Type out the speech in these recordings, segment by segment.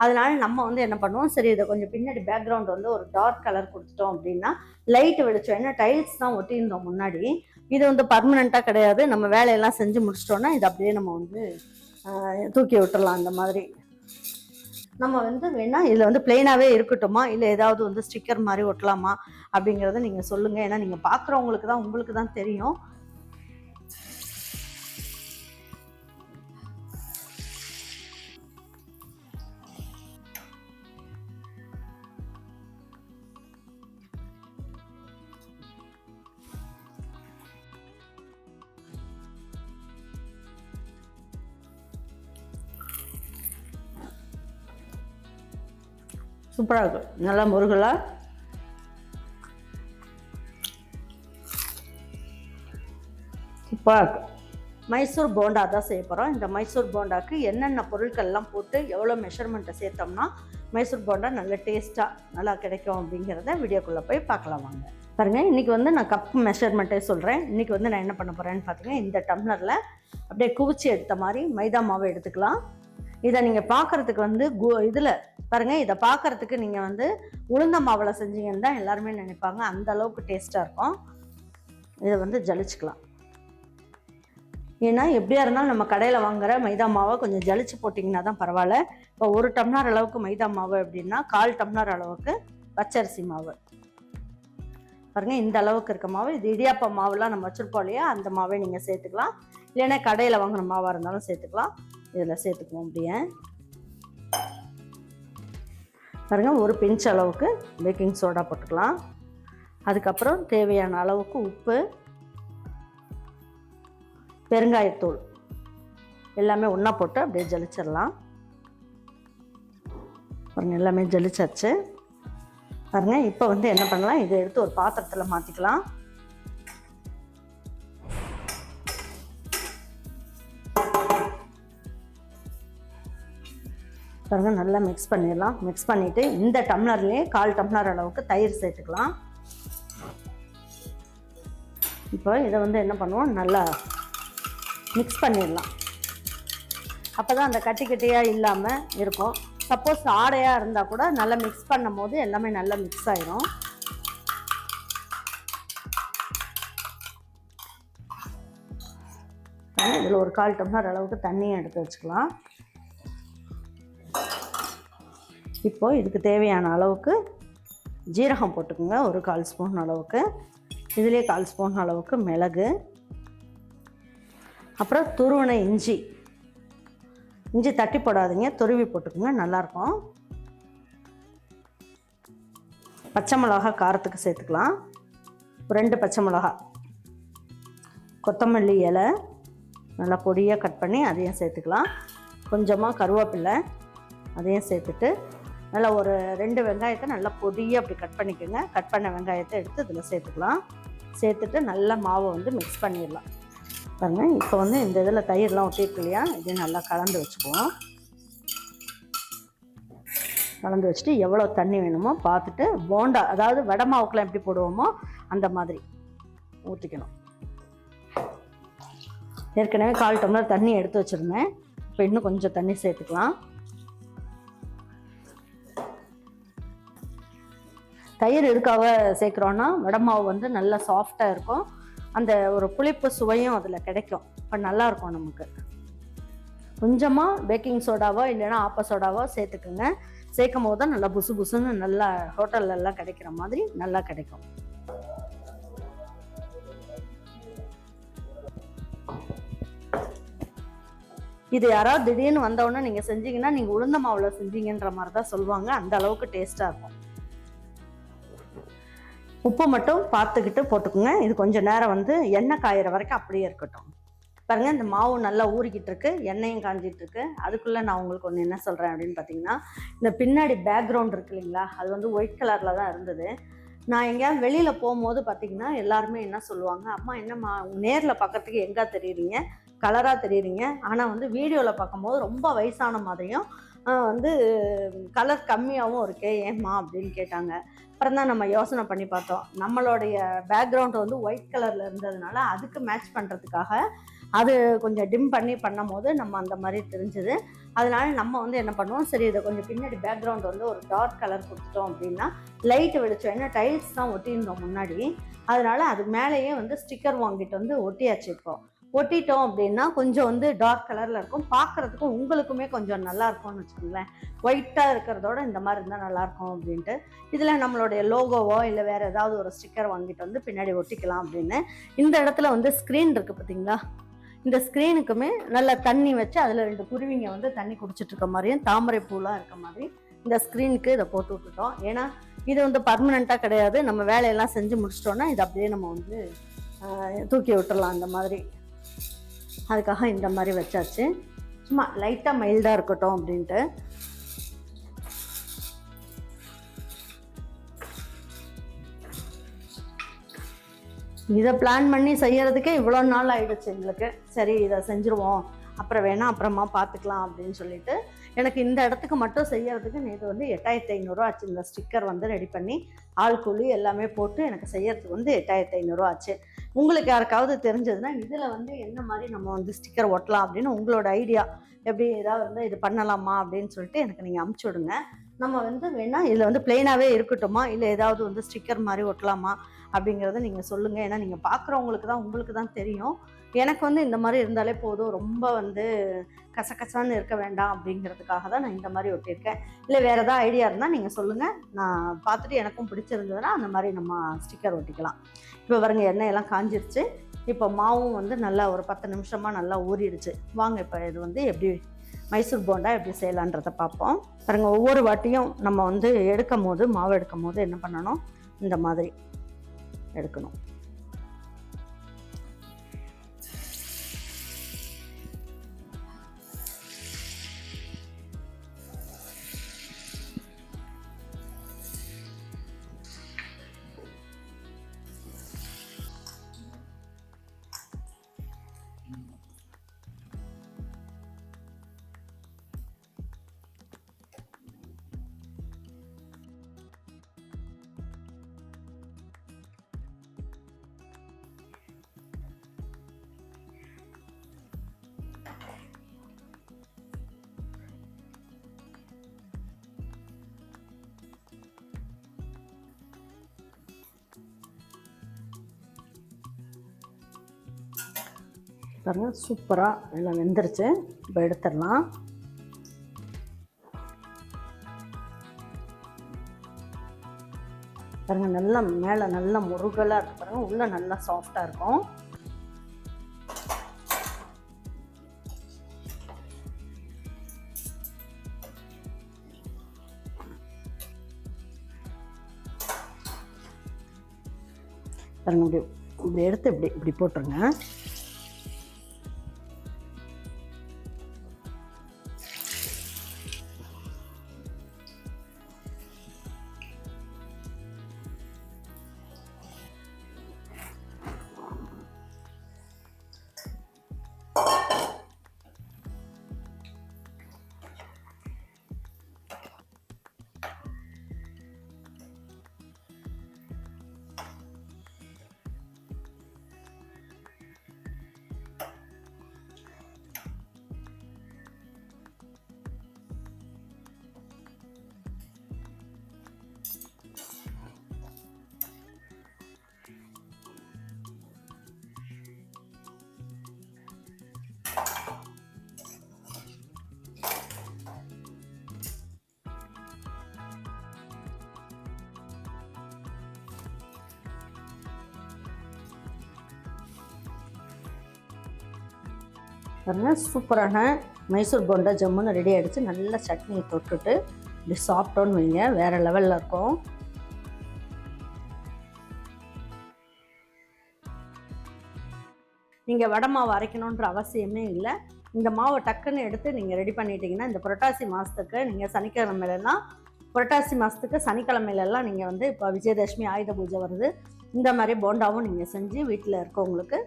அதனால நம்ம வந்து என்ன பண்ணுவோம் சரி இதை கொஞ்சம் பின்னாடி பேக்ரவுண்ட் வந்து ஒரு டார்க் கலர் கொடுத்துட்டோம் அப்படின்னா லைட் வெளிச்சம் ஏன்னா டைல்ஸ் தான் ஒட்டியிருந்தோம் முன்னாடி. இது வந்து பர்மனெண்ட்டாக கிடையாது. நம்ம வேலையெல்லாம் செஞ்சு முடிச்சிட்டோம்னா இது அப்படியே நம்ம வந்து தூக்கி விட்டுடலாம் அந்த மாதிரி. நம்ம வந்து வேணா இதில் வந்து பிளெயினாகவே இருக்கட்டுமா? இல்லை ஏதாவது வந்து ஸ்டிக்கர் மாதிரி ஒட்டலாமா? அப்படிங்கிறத நீங்கள் சொல்லுங்கள் ஏன்னா நீங்கள் பார்க்குறவங்களுக்கு தான் உங்களுக்கு தான் தெரியும். சூப்பராக இருக்கும். நல்லா முருகலாக சூப்பராக இருக்கும். மைசூர் போண்டா தான் செய்ய போகிறோம் இந்த மைசூர் போண்டாக்கு என்னென்ன பொருட்கள்லாம் போட்டு எவ்வளோ மெஷர்மெண்ட்டை சேர்த்தோம்னா மைசூர் போண்டா நல்ல டேஸ்ட்டாக நல்லா கிடைக்கும் அப்படிங்கிறத வீடியோக்குள்ளே போய் பார்க்கலாம் வாங்க. பாருங்கள் இன்றைக்கி வந்து நான் கப் மெஷர்மெண்ட்டே சொல்கிறேன் இன்றைக்கி வந்து நான் என்ன பண்ண போகிறேன்னு பார்த்தீங்கன்னா இந்த டம்ளரில் அப்படியே குவிச்சு எடுத்த மாதிரி மைதா மாவை எடுத்துக்கலாம். இதை நீங்கள் பார்க்குறதுக்கு வந்து கு இதில் பாருங்கள் இதை பார்க்குறதுக்கு நீங்கள் வந்து உளுந்த மாவில் செஞ்சீங்கன்னு தான் எல்லாருமே நினைப்பாங்க. அந்த அளவுக்கு டேஸ்ட்டாக இருக்கும். இதை வந்து ஜலிச்சுக்கலாம். ஏன்னா எப்படியா இருந்தாலும் நம்ம கடையில் வாங்குற மைதா மாவை கொஞ்சம் ஜலிச்சு போட்டிங்கன்னா தான் பரவாயில்ல. இப்போ ஒரு டம்ளர் அளவுக்கு மைதா மாவு அப்படின்னா கால் டம்ளர் அளவுக்கு பச்சரிசி மாவு. பாருங்கள் இந்த அளவுக்கு இருக்க மாவு. இது இடியாப்ப மாவுலாம் நம்ம வச்சுருப்போம் இல்லையா அந்த மாவை நீங்கள் சேர்த்துக்கலாம். இல்லைன்னா கடையில் வாங்கின மாவாக இருந்தாலும் சேர்த்துக்கலாம். இதில் சேர்த்துக்குவோம் அப்படியே. பாருங்கள் ஒரு பிஞ்ச் அளவுக்கு பேக்கிங் சோடா போட்டுக்கலாம். அதுக்கப்புறம் தேவையான அளவுக்கு உப்பு பெருங்காயத்தூள் எல்லாமே ஒன்றா போட்டு அப்படியே ஜலிச்சிடலாம். பாருங்கள் எல்லாமே ஜலிச்சாச்சு. பாருங்கள் இப்போ வந்து என்ன பண்ணலாம்? இதை எடுத்து ஒரு பாத்திரத்தில் மாற்றிக்கலாம் பாருங்க நல்லா மிக்ஸ் பண்ணிடலாம். மிக்ஸ் பண்ணிவிட்டு இந்த டம்ளர்லேயே கால் டம்ளர் அளவுக்கு தயிர் சேர்த்துக்கலாம். இப்போ இதை வந்து என்ன பண்ணுவோம்? நல்லா மிக்ஸ் பண்ணிடலாம். அப்போ தான் அந்த கட்டி கட்டியாக இல்லாமல் இருக்கும். சப்போஸ் ஆடையாக இருந்தால் கூட நல்லா மிக்ஸ் பண்ணும் போது எல்லாமே நல்லா மிக்ஸ் ஆயிரும். இதில் ஒரு கால் டம்ளர் அளவுக்கு தண்ணியை எடுத்து வச்சுக்கலாம். இப்போது இதுக்கு தேவையான அளவுக்கு ஜீரகம் போட்டுக்கோங்க. ஒரு கால் ஸ்பூன் அளவுக்கு. இதுலேயே கால் ஸ்பூன் அளவுக்கு மிளகு. அப்புறம் துருவன இஞ்சி. இஞ்சி தட்டி போடாதீங்க. துருவி போட்டுக்கோங்க. நல்லாயிருக்கும். பச்சை மிளகா காரத்துக்கு சேர்த்துக்கலாம். ரெண்டு பச்சை மிளகா. கொத்தமல்லி இலை. நல்லா பொடியாக கட் பண்ணி அதையும் சேர்த்துக்கலாம். கொஞ்சமாக கருவேப்பில்லை அதையும் சேர்த்துட்டு நல்லா ஒரு ரெண்டு வெங்காயத்தை நல்லா பொடியாக அப்படி கட் பண்ணிக்கோங்க. கட் பண்ண வெங்காயத்தை எடுத்து இதில் சேர்த்துக்கலாம். சேர்த்துட்டு நல்லா மாவை வந்து மிக்ஸ் பண்ணிடலாம். பாருங்க இப்போ வந்து இந்த இதில் தயிர்லாம் ஒட்டிருக்கு இல்லையா? இதையும் நல்லா கலந்து வச்சுக்குவோம். கலந்து வச்சுட்டு எவ்வளோ தண்ணி வேணுமோ பார்த்துட்டு போண்டா அதாவது வடை மாவுக்கெலாம் எப்படி போடுவோமோ அந்த மாதிரி ஊற்றிக்கணும் ஏற்கனவே கால் டம்ளர் தண்ணி எடுத்து வச்சுருந்தேன். இப்போ இன்னும் கொஞ்சம் தண்ணி சேர்த்துக்கலாம். தயிர் எதுக்காக சேர்க்குறோன்னா வடமாவு வந்து நல்லா சாஃப்டாக இருக்கும். அந்த ஒரு புளிப்பு சுவையும் அதில் கிடைக்கும். இப்போ நல்லாயிருக்கும் நமக்கு. கொஞ்சமாக பேக்கிங் சோடாவோ இல்லைன்னா ஆப்ப சோடாவோ சேர்த்துக்குங்க. சேர்க்கும் போது தான் நல்லா புசு புசுன்னு நல்லா ஹோட்டல்லலாம் கிடைக்கிற மாதிரி நல்லா கிடைக்கும். இது யாராவது திடீர்னு வந்தவுடனே நீங்கள் செஞ்சீங்கன்னா நீங்கள் உளுந்த மாவில் செஞ்சீங்கன்ற மாதிரி தான் சொல்லுவாங்க. அந்த அளவுக்கு டேஸ்ட்டாக இருக்கும். உப்பு மட்டும் பார்த்துக்கிட்டு போட்டுக்கோங்க. இது கொஞ்சம் நேரம் வந்து எண்ணெய் காயிற வரைக்கும் அப்படியே இருக்கட்டும். பாருங்கள் இந்த மாவு நல்லா ஊறிக்கிட்டு இருக்கு. எண்ணெயும் காஞ்சிட்டு இருக்கு. அதுக்குள்ளே நான் உங்களுக்கு ஒன்று என்ன சொல்கிறேன் அப்படின்னு பார்த்தீங்கன்னா இந்த பின்னாடி பேக்ரவுண்ட் இருக்கு இல்லைங்களா? அது வந்து ஒயிட் கலரில் தான் இருந்தது. நான் எங்கேயாவது வெளியில் போகும்போது பார்த்தீங்கன்னா எல்லாருமே என்ன சொல்லுவாங்க அம்மா என்னம்மா நேரில் பார்க்கறதுக்கு எங்கே தெரியுறீங்க? கலராக தெரியுறீங்க? ஆனால் வந்து வீடியோவில் பார்க்கும்போது ரொம்ப வயசான மாதிரியும் வந்து கலர் கம்மியாகவும் இருக்கே ஏம்மா? அப்படின்னு கேட்டாங்க. அப்புறம் தான் நம்ம யோசனை பண்ணி பார்த்தோம். நம்மளுடைய பேக்ரவுண்ட் வந்து ஒயிட் கலரில் இருந்ததுனால அதுக்கு மேட்ச் பண்ணுறதுக்காக அது கொஞ்சம் டிம் பண்ணி பண்ணும் போது நம்ம அந்த மாதிரி தெரிஞ்சுது. அதனால நம்ம வந்து என்ன பண்ணுவோம் சரி இதை கொஞ்சம் பின்னாடி பேக்ரவுண்ட் வந்து ஒரு டார்க் கலர் கொடுத்துட்டோம் அப்படின்னா லைட்டை வெடிச்சோம் ஏன்னா டைல்ஸ் தான் ஒட்டியிருந்தோம் முன்னாடி. அதனால அது மேலேயே வந்து ஸ்டிக்கர் வாங்கிட்டு வந்து ஒட்டியாச்சு இப்போ. ஒட்டிட்டோம் அப்படின்னா கொஞ்சம் வந்து டார்க் கலரில் இருக்கும். பார்க்குறதுக்கும் உங்களுக்குமே கொஞ்சம் நல்லா இருக்கும்னு வச்சுக்கோங்களேன். ஒயிட்டாக இருக்கிறதோட இந்த மாதிரி இருந்தால் நல்லாயிருக்கும் அப்படின்ட்டு. இதில் நம்மளுடைய லோகோவோ இல்லை வேறு ஏதாவது ஒரு ஸ்டிக்கர் வாங்கிட்டு வந்து பின்னாடி ஒட்டிக்கலாம் அப்படின்னு. இந்த இடத்துல வந்து ஸ்க்ரீன் இருக்குது பார்த்தீங்களா இந்த ஸ்க்ரீனுக்குமே நல்ல தண்ணி வச்சு அதில் ரெண்டு குருவிங்க வந்து தண்ணி குடிச்சிட்டு இருக்க மாதிரியும் தாமரை பூலாம் இருக்க மாதிரி இந்த ஸ்க்ரீனுக்கு இதை போட்டு விட்டுட்டோம். ஏன்னா இது வந்து பர்மனெண்ட்டாக கிடையாது. நம்ம வேலையெல்லாம் செஞ்சு முடிச்சிட்டோன்னா இது அப்படியே நம்ம வந்து தூக்கி விட்டுறலாம் அந்த மாதிரி. அதுக்காக இந்த மாதிரி வச்சாச்சு. சும்மா லைட்டாக மைல்டாக இருக்கட்டும் அப்படின்ட்டு. இதை பிளான் பண்ணி செய்யறதுக்கே இவ்வளோ நாள் ஆயிடுச்சு எங்களுக்கு. சரி இதை செஞ்சுருவோம். அப்புறம் வேணால் அப்புறமா பார்த்துக்கலாம் அப்படின்னு சொல்லிட்டு எனக்கு இந்த இடத்துக்கு மட்டும் செய்யறதுக்கு நேற்று வந்து எட்டாயிரத்தி ஐநூறுரூவா ஆச்சு. இந்த ஸ்டிக்கர் வந்து ரெடி பண்ணி ஆள் கூலி எல்லாமே போட்டு எனக்கு செய்யறதுக்கு வந்து எட்டாயிரத்தி ஐநூறுரூவா ஆச்சு. உங்களுக்கு யாருக்காவது தெரிஞ்சதுன்னா இதில் வந்து என்ன மாதிரி நம்ம வந்து ஸ்டிக்கர் ஒட்டலாம் அப்படின்னு உங்களோட ஐடியா எப்படி ஏதாவது வந்து இது பண்ணலாமா அப்படின்னு சொல்லிட்டு எனக்கு நீங்கள் அமுச்சு விடுங்க. நம்ம வந்து வேணா இதில் வந்து பிளெயினாகவே இருக்கட்டுமா? இல்லை ஏதாவது வந்து ஸ்டிக்கர் மாதிரி ஒட்டலாமா? அப்படிங்கிறத நீங்கள் சொல்லுங்கள் ஏன்னா நீங்கள் பார்க்குறவங்களுக்கு தான் உங்களுக்கு தான் தெரியும். எனக்கு வந்து இந்த மாதிரி இருந்தாலே போதும். ரொம்ப வந்து கசகசான்னு இருக்க வேண்டாம் அப்படிங்கிறதுக்காக தான் நான் இந்த மாதிரி ஒட்டியிருக்கேன். இல்லை வேறு ஏதாவது ஐடியா இருந்தால் நீங்கள் சொல்லுங்கள் நான் பார்த்துட்டு எனக்கும் பிடிச்சிருந்ததுன்னா அந்த மாதிரி நம்ம ஸ்டிக்கர் ஒட்டிக்கலாம். இப்போ பாருங்க எண்ணெய் எல்லாம் காஞ்சிருச்சு. இப்போ மாவும் வந்து நல்லா ஒரு பத்து நிமிஷமாக நல்லா ஊறிடுச்சு. வாங்க இப்போ இது வந்து எப்படி மைசூர் போண்டா எப்படி செய்யலான்றதை பார்ப்போம். பாருங்க ஒவ்வொரு வாட்டியும் நம்ம வந்து எடுக்கும் போது மாவு எடுக்கும் போது என்ன பண்ணணும்? இந்த மாதிரி எடுக்கணும். பாருங்கள் சூப்பராக எல்லாம் வெந்துருச்சு. இப்போ எடுத்துடலாம். பாருங்கள் நல்லா மேலே நல்லா முருகலாக இருக்கு பாருங்கள் உள்ளே நல்லா சாஃப்டாக இருக்கும். பாருங்க இப்படி இப்படி எடுத்து இப்படி இப்படி போட்டுருங்க. பாருங்கள் சூப்பரான மைசூர் போண்டா ஜம்முன்னு ரெடி ஆகிடுச்சு நல்ல சட்னியை தொட்டுட்டு இப்படி சாப்பிட்டோன்னு வைங்க வேறு லெவலில் இருக்கும். நீங்கள் வடை மாவு அரைக்கணுன்ற அவசியமே இல்லை. இந்த மாவை டக்குன்னு எடுத்து நீங்கள் ரெடி பண்ணிட்டீங்கன்னா இந்த புரட்டாசி மாதத்துக்கு நீங்கள் சனிக்கிழமையிலலாம் புரட்டாசி மாதத்துக்கு சனிக்கிழமையிலலாம் நீங்கள் வந்து இப்போ விஜயதசமி ஆயுத பூஜை வருது. இந்த மாதிரி போண்டாவும் நீங்கள் செஞ்சு வீட்டில் இருக்கவங்களுக்கு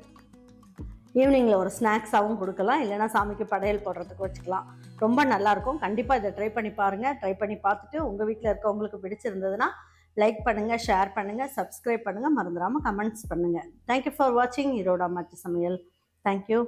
ஈவினிங்கில் ஒரு ஸ்நாக்ஸாகவும் கொடுக்கலாம். இல்லைன்னா சாமிக்கு படையல் போடுறதுக்கு வச்சுக்கலாம். ரொம்ப நல்லாயிருக்கும். கண்டிப்பாக இதை ட்ரை பண்ணி பாருங்கள் ட்ரை பண்ணி பார்த்துட்டு உங்கள் வீட்டில் இருக்கவங்களுக்கு பிடிச்சிருந்ததுன்னா லைக் பண்ணுங்கள் ஷேர் பண்ணுங்கள் சப்ஸ்கிரைப் பண்ணுங்கள் மறந்துடாமல் கமெண்ட்ஸ் பண்ணுங்கள் தேங்க்யூ ஃபார் வாட்சிங் ஈரோடா மாற்று சமையல். தேங்க்யூ